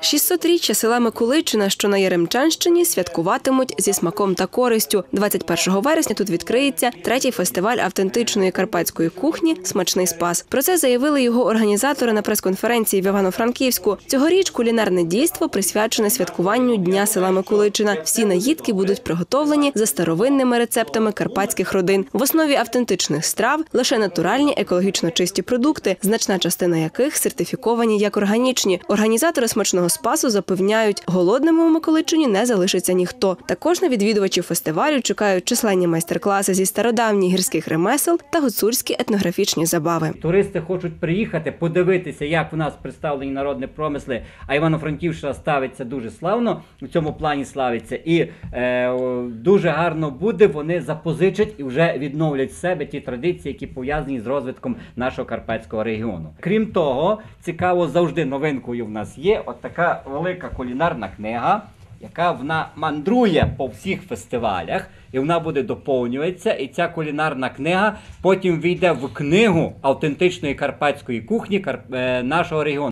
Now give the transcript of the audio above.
600-річчя села Миколичина, що на Яремчанщині, святкуватимуть зі смаком та користю. 21 вересня тут відкриється третій фестиваль автентичної карпатської кухні Смачний спас. Про це заявили його організатори на прес-конференції в Івано-Франківську. Цьогоріч кулінарне дійство присвячене святкуванню Дня села Миколичина. Всі наїдки будуть приготовлені за старовинними рецептами карпатських родин. В основі автентичних страв лише натуральні екологічно чисті продукти, значна частина яких сертифіковані як органічні. Організатори смачного спасу запевняють, голодними у Миколичині не залишиться ніхто. Також на відвідувачів фестивалю чекають численні майстер-класи зі стародавніх гірських ремесел та гуцульські етнографічні забави. Туристи хочуть приїхати, подивитися, як в нас представлені народні промисли. А Івано-Франківщина ставиться дуже славно у цьому плані славиться. І е, дуже гарно буде. Вони запозичать і вже відновлять в себе ті традиції, які пов'язані з розвитком нашого карпатського регіону. Крім того, цікаво завжди новинкою в нас є. От така велика кулінарна книга. Яка вона мандрує по всіх фестивалях, і вона буде доповнюватися. І ця кулінарна книга потім війде в книгу автентичної карпатської кухні е, нашого регіону.